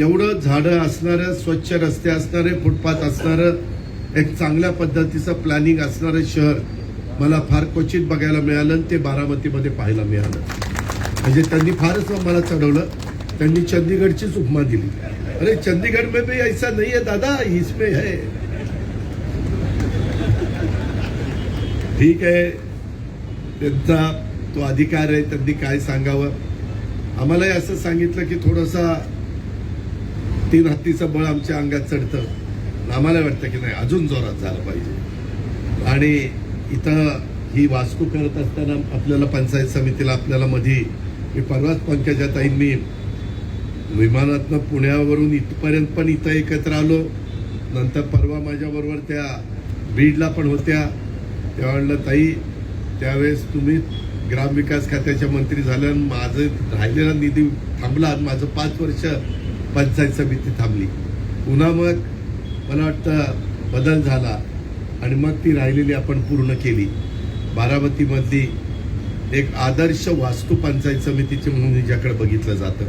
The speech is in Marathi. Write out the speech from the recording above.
एवढं झाडं असणारं स्वच्छ रस्ते असणारे फुटपाथ असणारं एक चांगल्या पद्धतीचं प्लॅनिंग असणारं शहर मला फार क्वचित बघायला मिळालं आणि ते बारामतीमध्ये पाहायला मिळालं. म्हणजे त्यांनी फारच मला चढवलं. त्यांनी चंदीगडचीच उपमा दिली. अरे चंदीगड में भी ऐसा नहीं है दादा इसमें है. ठीक आहे. त्यांचा तो अधिकार आहे त्यांनी काय सांगावं? आम्हालाही असं सांगितलं की थोडासा तीन हत्तीचं बळ आमच्या अंगात चढतं. आम्हाला वाटतं की नाही अजून जोरात झालं पाहिजे. आणि इथं ही वास्तू करत असताना आपल्याला पंचायत समितीला आपल्याला मधी मी परवाच पंकजाताईंनी विमानातनं पुण्यावरून इथपर्यंत पण इथं एकत्र आलो. नंतर परवा माझ्याबरोबर त्या बीडला पण होत्या. तेव्हा म्हणलं ताई त्यावेळेस तुम्ही ग्रामविकास खात्याच्या मंत्री झाल्या माझं राहिलेला निधी थांबला माझं पाच वर्ष पंचायत समिती थांबली. पुन्हा मग मला वाटतं बदल झाला आणि मग ती राहिलेली आपण पूर्ण केली. बारामतीमधली एक आदर्श वास्तू पंचायत समितीची म्हणून ज्याकडे बघितलं जातं.